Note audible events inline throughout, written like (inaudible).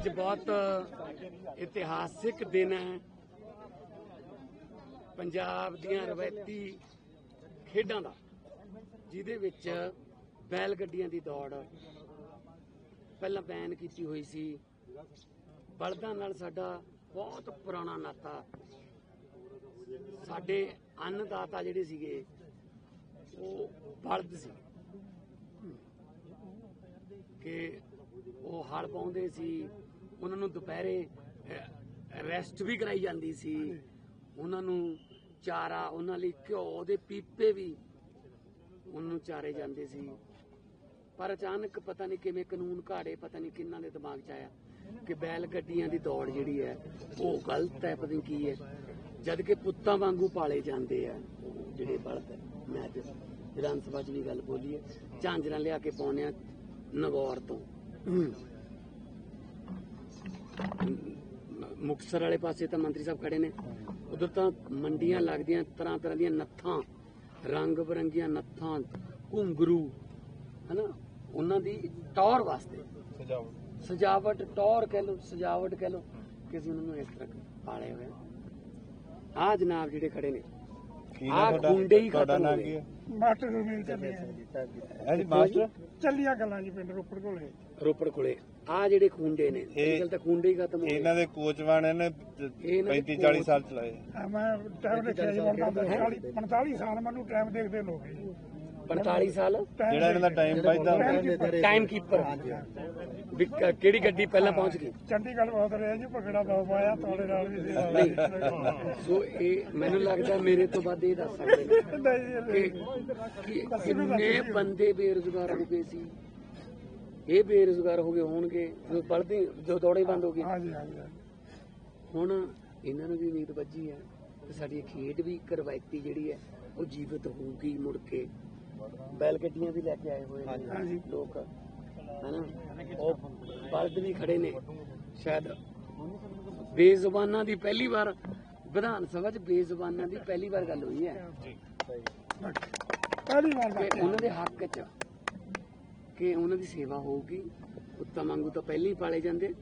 ਅੱਜ ਬਹੁਤ ਇਤਿਹਾਸਿਕ ਦਿਨ ਹੈ। ਪੰਜਾਬ ਦੀਆਂ ਰਵਾਇਤੀ ਖੇਡਾਂ ਦਾ, ਜਿਹਦੇ ਵਿੱਚ ਬੈਲ ਗੱਡੀਆਂ ਦੀ ਦੌੜ ਪਹਿਲਾਂ ਬੈਨ ਕੀਤੀ ਹੋਈ ਸੀ। ਬਲਦਾਂ ਨਾਲ ਸਾਡਾ ਬਹੁਤ ਪੁਰਾਣਾ ਨਾਤਾ। ਸਾਡੇ ਅੰਨਦਾਤਾ ਜਿਹੜੇ ਸੀਗੇ, ਉਹ ਬਲਦ ਸੀ। ਕਿ ਉਹ ਹਲ ਪਾਉਂਦੇ ਸੀ ਉਹਨਾਂ ਨੂੰ ਦੁਪਹਿਰੇ ਰੈਸਟ ਵੀ ਕਰਾਈ ਜਾਂਦੀ ਸੀ। ਉਹਨਾਂ ਨੂੰ ਚਾਰਾ, ਉਹਨਾਂ ਲਈ ਘਿਓ ਦੇ ਪੀਪੇ ਵੀ ਉਹਨਾਂ ਨੂੰ ਚਾਰੇ ਜਾਂਦੇ ਸੀ। ਪਰ ਅਚਾਨਕ ਪਤਾ ਨਹੀਂ ਕਿਵੇਂ ਕਾਨੂੰਨ ਘਾੜੇ, ਪਤਾ ਨਹੀਂ ਕਿੰਨਾਂ ਦੇ ਦਿਮਾਗ 'ਚ ਆਇਆ ਕਿ ਬੈਲ ਗੱਡੀਆਂ ਦੀ ਦੌੜ ਜਿਹੜੀ ਹੈ, ਉਹ ਗਲਤ ਹੈ, ਪਤਾ ਨਹੀਂ ਕੀ ਹੈ। ਜਦ ਕਿ ਪੁੱਤਾਂ ਵਾਂਗੂ ਪਾਲੇ ਜਾਂਦੇ ਆ, ਜਿਹੜੇ ਬਲਦ ਮੈਂ ਅੱਜ ਵਿਧਾਨ ਸਭਾ 'ਚ ਵੀ ਗੱਲ ਬੋਲੀ ਹੈ। ਝਾਂਜਰਾਂ ਲਿਆ ਕੇ ਪਾਉਂਦੇ ਆ, ਨਗੌਰ ਤੋਂ। ਮੁਕਤਸਰ ਵਾਲੇ ਪਾਸੇ ਤਾਂ ਮੰਤਰੀ ਸਾਹਿਬ ਖੜੇ ਨੇ। ਉਧਰ ਤਾਂ ਮੰਡੀਆਂ ਲੱਗਦੀਆਂ ਤਰ੍ਹਾਂ ਤਰ੍ਹਾਂ ਦੀਆਂ ਨੱਥਾਂ ਰੰਗ ਬਰੰਗੀਆਂ ਨੱਥਾਂ ਘੁੰਗਰੂ ਹਨਾ? ਉਹਨਾਂ ਦੀ ਟੌਰ ਵਾਸਤੇ। ਸਜਾਵਟ। ਸਜਾਵਟ ਟੌਰ ਕਹਿ ਲਓ ਸਜਾਵਟ ਕਹਿ ਲਓ ਕਿ ਅਸੀਂ ਉਹਨਾਂ ਨੂੰ ਇਸ ਤਰ੍ਹਾਂ ਪਾਲੇ ਹੋਏ। ਆ ਜਨਾਬ ਜਿਹੜੇ ਖੜੇ ਨੇ। ਨਾਮ ਖੁੰਡੇ ਹੀ ਖਤਮ ਹੋ ਗਏ। ਮਾਸਟਰ ਰਵੀਲ ਚੱਲੇ ਹੈ ਜੀ ਮਾਸਟਰ? ਚੱਲੀਆਂ ਗੱਲਾਂ ਜੀ ਪਿੰਡ ਰੋਪੜ ਕੋਲੇ। ਰੋਪੜ ਕੋਲੇ। ਆ ਜਿਹੜੇ ਖੁੰਡੇ ਨੇ ਇਹ- ਤਾਂ ਖੁੰਡੇ ਹੀ ਖਤਮ ਹੋ ਗਏ। ਇਹਨਾਂ ਦੇ ਕੋਚਵਾਨ ਨੇ ਇਹਨਾਂ ਦੇ 35 40 ਸਾਲ ਚਲਾਏ। ਆ ਮੈਂ ਟਾਈਮ ਦੇਖਿਆ ਜੀ ਵਰਦਾ 40 45 ਸਾਲ ਮੈਨੂੰ ਟਾਈਮ ਦੇਖਦੇ ਲੋਕ ਜੀ। 45 ਸਾਲ? ਜਿਹੜਾ ਇਹਨਾਂ ਦਾ ਟਾਈਮ ਵੱਜਦਾ ਹੁੰਦਾ। ਟਾਈਮ ਕੀਪਰ ਕਿਹੜੀ ਗੱਡੀ ਪਹਿਲਾਂ ਪਹੁੰਚ ਗਈ? ਚੰਡੀਗੜ੍ਹ ਬਹੁਤ ਰਿਹਾ ਜੀ ਭਗੜਾ ਦੋ ਪਾਇਆ ਤੁਹਾਡੇ ਨਾਲ ਵੀ ਸੀ। ਨਹੀਂ। ਸੋ ਇਹ ਮੈਨੂੰ ਲੱਗਦਾ ਮੇਰੇ ਤੋਂ ਵੱਧ ਇਹ ਦੱਸ ਸਕਦੇ ਨੇ (laughs) ਕਿੰਨੇ ਬੰਦੇ ਬੇਰੁਜ਼ਗਾਰ ਹੋ ਗਏ ਸੀ? ਇਹ ਬੇਰੁਜ਼ਗਾਰ ਹੋ ਗਏ ਹੋਣਗੇ ਜੋ ਪੜਦੇ ਜੋ ਦੌੜੇ ਬੰਦ ਹੋ ਗਏ। ਹਾਂਜੀ ਹਾਂਜੀ। ਹੁਣ ਇਹਨਾਂ ਨੂੰ ਵੀ ਉਮੀਦ ਵੱਜੀ ਹੈ ਕਿ ਸਾਡੀ ਖੇਡ ਵੀ ਇੱਕ ਰਵਾਇਤੀ ਜਿਹੜੀ ਹੈ ਉਹ ਜੀਵਤ ਹੋਊਗੀ ਮੁੜ ਕੇ। ਬੈਲ ਗੱਡੀਆਂ ਵੀ ਲੈ ਕੇ ਆਏ ਹੋਏ ਨੇ ਲੋਕ ਹਨਾ? ਉਹ ਬਲਦ ਵੀ ਖੜੇ ਨੇ ਸ਼ਾਇਦ। ਬੇਜ਼ੁਬਾਨਾਂ ਦੀ ਪਹਿਲੀ ਵਾਰ ਵਿਧਾਨ ਸਭਾ 'ਚ ਬੇਜ਼ੁਬਾਨਾਂ ਦੀ ਪਹਿਲੀ ਵਾਰ ਗੱਲ ਹੋਈ ਹੈ। ਪਹਿਲੀ ਵਾਰ ਉਹਨਾਂ ਦੇ ਹੱਕ 'ਚ ਕਿ ਉਹਨਾਂ ਦੀ ਸੇਵਾ ਹੋਊਗੀ। ਉੱਤਮ ਵਾਂਗੂ ਤਾਂ ਪਹਿਲਾਂ ਹੀ ਪਾਲੇ ਜਾਂਦੇ।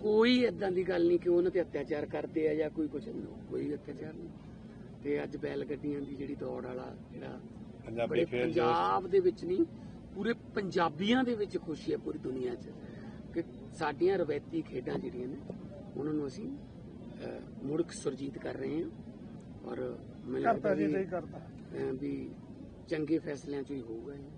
ਕੋਈ ਇਦਾਂ ਦੀ ਗੱਲ ਨਹੀਂ ਕਿ ਉਹਨਾਂ ਤੇ ਅਤਿਆਚਾਰ ਕਰਦੇ ਆ ਜਾਂ ਕੋਈ ਕੁਝ ਕੋਈ ਅਤਿਆਚਾਰ ਨਹੀਂ। ਤੇ ਅੱਜ ਬੈਲ ਗੱਡੀਆਂ ਦੀ ਜਿਹੜੀ ਦੌੜ ਵਾਲਾ ਜਿਹੜਾ ਪੰਜਾਬੀ ਫੇਰ ਪੰਜਾਬ ਦੇ ਵਿੱਚ ਨਹੀਂ ਪੂਰੇ ਪੰਜਾਬੀਆਂ ਦੇ ਵਿੱਚ ਖੁਸ਼ੀ ਹੈ ਪੂਰੀ ਦੁਨੀਆ 'ਚ। ਕਿ ਸਾਡੀਆਂ ਰਵਾਇਤੀ ਖੇਡਾਂ ਜਿਹੜੀਆਂ ਨੇ ਉਹਨਾਂ ਨੂੰ ਅਸੀਂ ਮੁੜਕ ਸੁਰਜੀਤ ਕਰ ਰਹੇ ਹਾਂ। ਔਰ ਮੈਨੂੰ ਲੱਗਦਾ ਵੀ ਚੰਗੇ ਫੈਸਲਿਆਂ 'ਚ ਹੀ ਹੋਊਗਾ ਇਹ।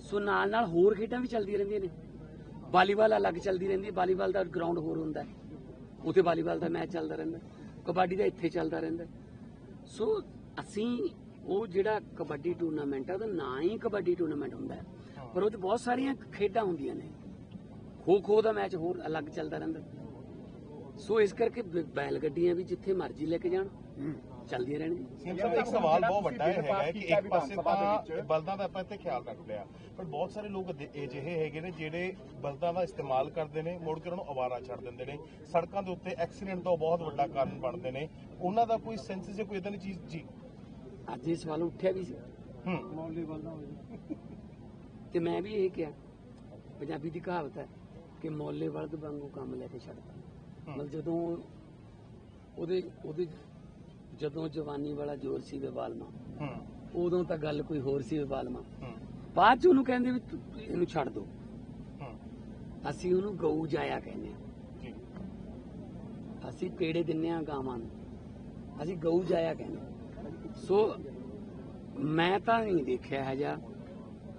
ਸੋ ਨਾਲ ਨਾਲ ਹੋਰ ਖੇਡਾਂ ਵੀ ਚੱਲਦੀਆਂ ਰਹਿੰਦੀਆਂ ਨੇ। ਵਾਲੀਬਾਲ ਅਲੱਗ ਚੱਲਦੀ ਰਹਿੰਦੀ ਹੈ। ਵਾਲੀਬਾਲ ਦਾ ਗਰਾਊਂਡ ਹੋਰ ਹੁੰਦਾ ਹੈ। ਉੱਥੇ ਵਾਲੀਬਾਲ ਦਾ ਮੈਚ ਚੱਲਦਾ ਰਹਿੰਦਾ। ਕਬੱਡੀ ਦਾ ਇੱਥੇ ਚੱਲਦਾ ਰਹਿੰਦਾ। ਸੋ ਅਸੀਂ ਉਹ ਜਿਹੜਾ ਕਬੱਡੀ ਟੂਰਨਾਮੈਂਟ ਹੈ ਉਹਦਾ ਨਾਂ ਹੀ ਕਬੱਡੀ ਟੂਰਨਾਮੈਂਟ ਹੁੰਦਾ ਹੈ। ਪਰ ਉਹ 'ਚ ਬਹੁਤ ਸਾਰੀਆਂ ਖੇਡਾਂ ਹੁੰਦੀਆਂ ਨੇ। ਖੋ ਖੋ ਦਾ ਮੈਚ ਹੋਰ ਅਲੱਗ ਚੱਲਦਾ ਰਹਿੰਦਾ ਸੋ ਇਸ ਕਰਕੇ ਬੈਲ ਗੱਡੀਆਂ ਵੀ ਜਿੱਥੇ ਮਰਜ਼ੀ ਲੈ ਕੇ ਜਾਣ। ਚੱਲਦੀਆਂ ਰਹਿਣਗੀਆਂ ਸਾਹਿਬ ਇੱਕ ਸਵਾਲ ਬਹੁਤ ਵੱਡਾ ਇਹ ਹੈਗਾ ਹੈ ਕਿ ਇੱਕ ਪਾਸੇ ਤਾਂ ਬਲਦਾਂ ਦਾ ਆਪਾਂ ਇੱਥੇ ਖਿਆਲ ਰੱਖਦੇ ਆ ਪਰ ਬਹੁਤ ਸਾਰੇ ਲੋਕ ਅਜਿ- ਅਜਿਹੇ ਹੈਗੇ ਨੇ ਜਿਹੜੇ ਬਲਦਾਂ ਦਾ ਇਸਤੇਮਾਲ ਕਰਦੇ ਨੇ ਮੁੜ ਕੇ ਉਹਨਾਂ ਨੂੰ ਅਵਾਰਾ ਛੱਡ ਦਿੰਦੇ ਨੇ। ਸੜਕਾਂ ਦੇ ਉੱਤੇ ਐਕਸੀਡੈਂਟ ਦਾ ਬਹੁਤ ਵੱਡਾ ਕਾਰਨ ਬਣਦੇ ਨੇ। ਉਹਨਾਂ ਦਾ ਕੋਈ ਸੈਂਸ ਜਾਂ ਕੋਈ ਇਦਾਂ ਦੀ ਚੀਜ਼? ਜੀ। ਅੱਜ ਇਹ ਸਵਾਲ ਉੱਠਿਆ ਵੀ ਸੀ। ਹੂੰ। ਮੌਲੇ ਜਾਏ ਤੇ ਮੈਂ ਵੀ ਇਹ ਕਿਹਾ ਪੰਜਾਬੀ ਦੀ ਕਹਾਵਤ ਹੈ ਕਿ ਮੌਲੇ ਵਰਦ ਵਾਂਗੂ ਕੰਮ ਲੈ ਕੇ ਛੱਡਦਾ। ਮਤਲਬ ਜਦੋਂ ਉਹਦੇ ਉਹਦੇ ਜਦੋਂ ਜਵਾਨੀ ਵਾਲਾ ਜ਼ੋਰ ਸੀ ਵਿਵਾਲਮਾ ਹੂੰ। ਉਦੋਂ ਤਾਂ ਗੱਲ ਕੋਈ ਹੋਰ ਸੀ ਵਿਵਾਲਮਾ। ਹੂੰ। ਬਾਅਦ ਚ ਉਹਨੂੰ ਕਹਿੰਦੇ ਵੀ ਇਹਨੂੰ ਛੱਡ ਦੋ। ਹੂੰ। ਅਸੀਂ ਉਹਨੂੰ ਗਊ ਜਾਇਆ ਕਹਿੰਦੇ ਆ ਅਸੀਂ ਪੇੜੇ ਦਿੰਨੇ ਆ ਗਾਵਾਂ ਨੂੰ। ਅਸੀਂ ਗਊ ਜਾਇਆ ਕਹਿੰਦੇ। ਸੋ ਮੈਂ ਤਾਂ ਨਹੀਂ ਦੇਖਿਆ ਹੈ ਜਾਂ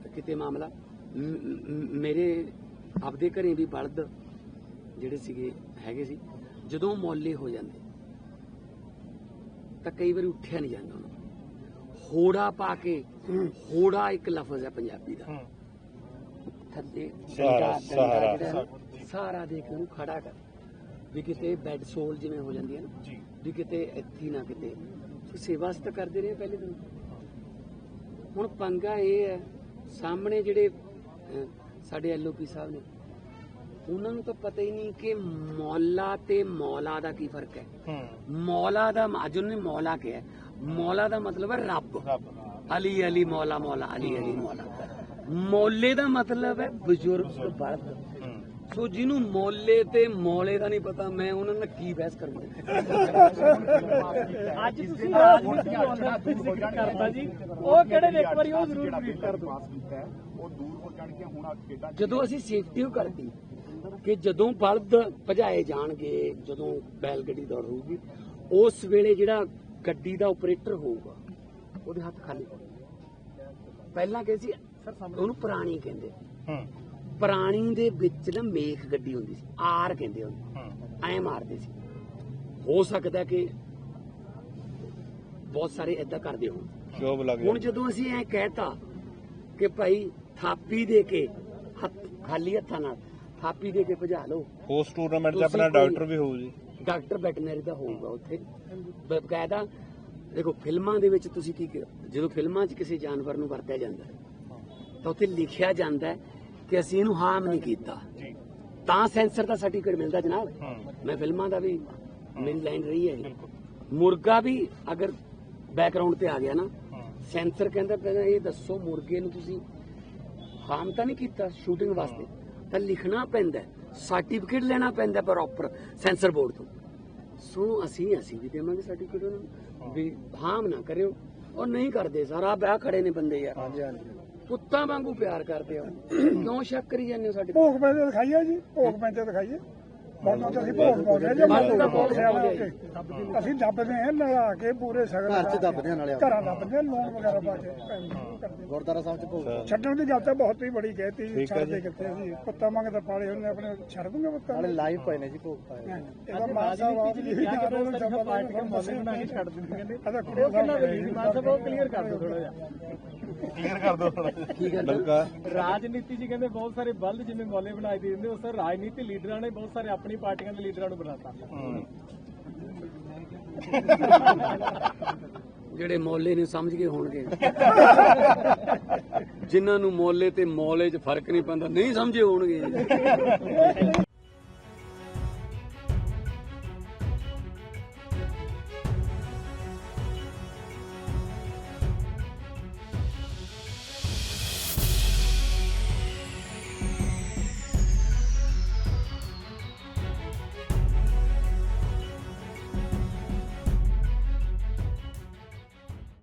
ਕਿਤੇ ਮਾਮਲਾ। ਮੇਰੇ ਆਪਦੇ ਘਰੇ ਵੀ ਬਲਦ ਜਿਹੜੇ ਸੀਗੇ ਹੈਗੇ ਸੀ ਜਦੋਂ ਮੌਲੇ ਹੋ ਜਾਂਦੇ। ਤਾਂ ਕਈ ਵਾਰੀ ਉੱਠਿਆ ਨਹੀਂ ਜਾਂਦਾ ਉਹਨਾਂ। ਹੋੜਾ ਪਾ ਕੇ ਹੋੜਾ ਇੱਕ ਲਫ਼ਜ਼ ਹੈ ਪੰਜਾਬੀ ਦਾ। ਥੱਲੇ ਸਹਾਰਾ, ਡੰਡਾ- ਡੰਡਾ ਸਹਾਰਾ। ਜਿਹੜਾ ਸਹਾਰਾ ਦੇ ਕੇ ਉਹਨੂੰ ਖੜਾ ਕਰ। ਵੀ ਕਿਤੇ ਬੈੱਡ ਸੋਲ ਜਿਵੇਂ ਹੋ ਜਾਂਦੀ ਹੈ ਨਾ ਜੀ। ਵੀ ਕਿਤੇ ਇੱਥੇ ਨਾ ਕਿਤੇ। ਸੇਵਾ ਤਾਂ ਕਰਦੇ ਰਹੇ ਪਹਿਲੇ ਦਿਨ। ਹੁਣ ਪੰਗਾ ਇਹ ਹੈ ਸਾਹਮਣੇ ਜਿਹੜੇ ਸਾਡੇ ਐਲਓਪੀ ਸਾਹਿਬ ਨੇ ਉਹਨਾਂ ਨੂੰ ਤਾਂ ਪਤਾ ਹੀ ਨਹੀਂ ਕਿ ਮੌਲਾ ਤੇ ਮੌਲਾ ਦਾ ਕੀ ਫ਼ਰਕ ਹੈ। ਮੌਲਾ ਦਾ ਅੱਜ ਉਹਨੇ ਮੌਲਾ ਕਿਹਾ ਹੈ। ਮੌਲਾ ਦਾ ਮਤਲਬ ਹੈ ਰੱਬ। ਰੱਬ ਅਲੀ ਅਲੀ ਮੌਲਾ ਮੌਲਾ ਅਲੀ ਅਲੀ ਮੌਲਾ। ਮੌਲੇ ਦਾ ਮਤਲਬ ਹੈ ਬਜ਼ੁਰਗ ਬਲਦ ਹੂੰ। ਸੋ ਜਿਹਨੂੰ ਮੌਲੇ ਤੇ ਮੌਲੇ ਦਾ ਨਹੀਂ ਪਤਾ ਮੈਂ ਉਹਨਾਂ ਨਾਲ ਕੀ ਬਹਿਸ ਕਰੂੰਗਾ? ਅੱਜ ਤੁਸੀਂ ਨੂੰ ਦਾ ਕਰਤਾ ਜੀ। ਉਹ ਕਿਹੜੇ ਨੇ ਇੱਕ ਵਾਰੀ ਉਹ ਜ਼ਰੂਰ ਕਰ ਦਿਓ। ਜਦੋਂ ਅਸੀਂ ਸੇਫਟੀ ਉਹ ਕਰਦੀ ਕਿ ਜਦੋਂ ਬਲਦ ਭਜਾਏ ਜਾਣਗੇ ਜਦੋਂ ਬੈਲ ਗੱਡੀ ਦੌੜ ਹੋਊਗੀ ਉਸ ਵੇਲੇ ਜਿਹੜਾ ਗੱਡੀ ਦਾ ਆਪਰੇਟਰ ਹੋਊਗਾ ਉਹਦੇ ਹੱਥ ਖਾਲੀ ਪਹਿਲਾਂ ਕਹਿੰਦੇ ਸੀ ਉਹਨੂੰ ਪੁਰਾਣੀ ਕਹਿੰਦੇ। ਹੂੰ। ਪੁਰਾਣੀ ਦੇ ਵਿੱਚ ਨਾ ਮੇਖ ਗੱਡੀ ਹੁੰਦੀ ਸੀ ਆਰ ਕਹਿੰਦੇ ਉਹਨੂੰ। ਹੂੰ। ਐ ਮਾਰਦੇ ਸੀ। ਹੋ ਸਕਦਾ ਕਿ ਬਹੁਤ ਸਾਰੇ ਏਦਾਂ ਕਰਦੇ ਹੋਣ। ਜੋਬ ਲੱਗ ਹੁਣ ਜਦੋਂ ਅਸੀਂ ਐ ਕਹਿਤਾ ਕਿ ਭਾਈ ਥਾਪੀ ਦੇ ਕੇ ਹੱਥ ਖਾਲੀ ਹੱਥਾਂ ਨਾਲ ਥਾਪੀ ਦੇ ਕੇ ਭਜਾ ਲਓ। ਪੋਸਟ ਟੂਰਨਾਮੈਂਟ 'ਚ ਆਪਣਾ ਡਾਕਟਰ ਵੀ ਹੋਊ ਜੀ ਡਾਕਟਰ ਵੈਟਰਨਰੀ ਦਾ ਹੋਊਗਾ ਉੱਥੇ। ਬਕਾਇਦਾ ਦੇਖੋ ਫਿਲਮਾਂ ਦੇ ਵਿੱਚ ਤੁਸੀਂ ਕੀ ਜਦੋਂ ਫਿਲਮਾਂ 'ਚ ਕਿਸੇ ਜਾਨਵਰ ਨੂੰ ਵਰਤਿਆ ਜਾਂਦਾ ਤਾਂ ਉੱਥੇ ਲਿਖਿਆ ਜਾਂਦਾ ਕਿ ਅਸੀਂ ਇਹਨੂੰ ਹਾਰਮ ਨਹੀਂ ਕੀਤਾ। ਤਾਂ ਸੈਂਸਰ ਦਾ ਸਰਟੀਫਿਕੇਟ ਮਿਲਦਾ ਜਨਾਬ। ਮੈਂ ਫਿਲਮਾਂ ਦਾ ਵੀ ਮੇਰੀ ਲਾਈਨ ਰਹੀ ਹੈ ਮੁਰਗਾ ਵੀ ਅਗਰ ਬੈਕਗ੍ਰਾਉਂਡ ਤੇ ਆ ਗਿਆ ਨਾ ਸੈਂਸਰ ਕਹਿੰਦਾ ਪਹਿਲਾਂ ਇਹ ਦੱਸੋ ਮੁਰਗੇ ਨੂੰ ਤੁਸੀਂ ਹਾਰਮ ਤਾਂ ਨਹੀਂ ਕੀਤਾ ਸ਼ੂਟਿੰਗ ਵਾਸਤੇ? ਤਾਂ ਲਿਖਣਾ ਪੈਂਦਾ ਸਰਟੀਫਿਕੇਟ ਲੈਣਾ ਪੈਂਦਾ ਪ੍ਰੋਪਰ ਸੈਂਸਰ ਬੋਰਡ ਤੋਂ। ਸੋ ਅਸੀਂ ਅਸੀਂ ਵੀ ਦੇਵਾਂਗੇ ਸਰਟੀਫਿਕੇਟ ਉਹਨਾਂ ਨੂੰ। ਵੀ ਹਾਰਮ ਨਾ ਕਰਿਓ। ਉਹ ਨਹੀਂ ਕਰਦੇ ਸਾਰਾ ਵਿਆਹ ਖੜੇ ਨੇ ਬੰਦੇ ਯਾਰ। ਹਾਂਜੀ ਹਾਂਜੀ। ਕੁੱਤਾ ਵਾਂਗੂ ਪਿਆਰ ਕਰਦੇ ਆ (coughs) ਕਿਉਂ ਸ਼ੱਕ ਕਰੀ ਜਾਂਦੇ ਹੋ ਸਾਡੇ? ਭੋਗ ਪੈਂਦੇ ਦਿਖਾਈਏ ਜੀ ਭੋਗ ਪੈਂਦੇ ਦਿਖਾਈਏ। ਅਸੀਂ ਭੋਗ ਪਾਉਂਦੇ ਹਾਂ ਜੇ ਬੰਦ ਤਾਂ ਭੋਗ ਬਹੁਤ ਸਿਆਲ ਵਧੀਆ ਕੇ ਅਸੀਂ ਦੱਬਦੇ ਹਾਂ ਨਲਾ ਕੇ ਪੂਰੇ ਸਗਨ ਘਰ 'ਚ ਦੱਬਦੇ ਹਾਂ ਨਾਲੇ ਘਰਾਂ ਦੱਬਦੇ ਹਾਂ ਲੂਣ ਵਗੈਰਾ ਪਾ ਕੇ ਗੁਰਦੁਆਰਾ ਸਾਹਿਬ 'ਚ ਭੋਗ ਛੱਡਣ ਦੀ ਗੱਲ ਤਾਂ ਬਹੁਤ ਹੀ ਬੜੀ ਕਹਿਤੀ ਛੱਡਦੇ ਜੀ। ਕਿੱਥੇ ਅਸੀਂ ਕੁੱਤਾ ਮੰਗਦਾ ਪਾਲੇ ਹੁੰਦੇ ਆਪਣੇ ਛੱਡ ਦੂੰਗੇ ਪੁੱਤਾਂ ਨਾਲੇ? ਲਾਈਵ ਪਏ ਨੇ ਜੀ ਭੋਗ ਪਾਏ ਇਹਦਾ ਸਾਹਿਬ ਆਪ ਜੀ ਕਿਹਾ ਕਿ ਉਹਨਾਂ ਸਾਡੀਆਂ ਨੂੰ ਪਾਰਟੀਆਂ ਮੌਲੇ ਬਣਾ ਕੇ ਛੱਡ ਦਿੰਦੀਆਂ ਨੇ ਇਹਦਾ ਕੁੜੀ ਸਾਹਿਬ ਉਹ ਕਲੀਅਰ ਕਰ ਦਿਓ ਥੋੜਾ ਜਿਹਾ। ਕਲੀਅਰ ਕਰ ਦਿਓ ਬਲਕਾ ਰਾਜਨੀਤੀ ਜੀ ਕਹਿੰਦੇ ਬਹੁਤ ਸਾਰੇ ਬਲਦ ਜਿਵੇਂ ਮੌਲੇ ਬਣਾਏ ਦੇ ਦਿੰਦੇ ਉਸ ਰਾਜਨੀਤੀ ਲੀਡਰਾਂ ਨੇ ਬਹੁਤ ਸਾਰੇ ਆਪਣੀ ਪਾਰਟੀਆਂ ਦੇ ਲੀਡਰਾਂ ਨੂੰ ਬਣਾਤਾ ਹੂੰ। ਜਿਹੜੇ ਮੌਲੇ ਨੇ ਸਮਝ ਗਏ ਹੋਣਗੇ। (laughs) ਜਿਨ੍ਹਾਂ ਨੂੰ ਮੌਲੇ ਤੇ ਮੌਲੇ 'ਚ ਫ਼ਰਕ ਨਹੀਂ ਪੈਂਦਾ ਨਹੀਂ ਸਮਝੇ ਹੋਣਗੇ।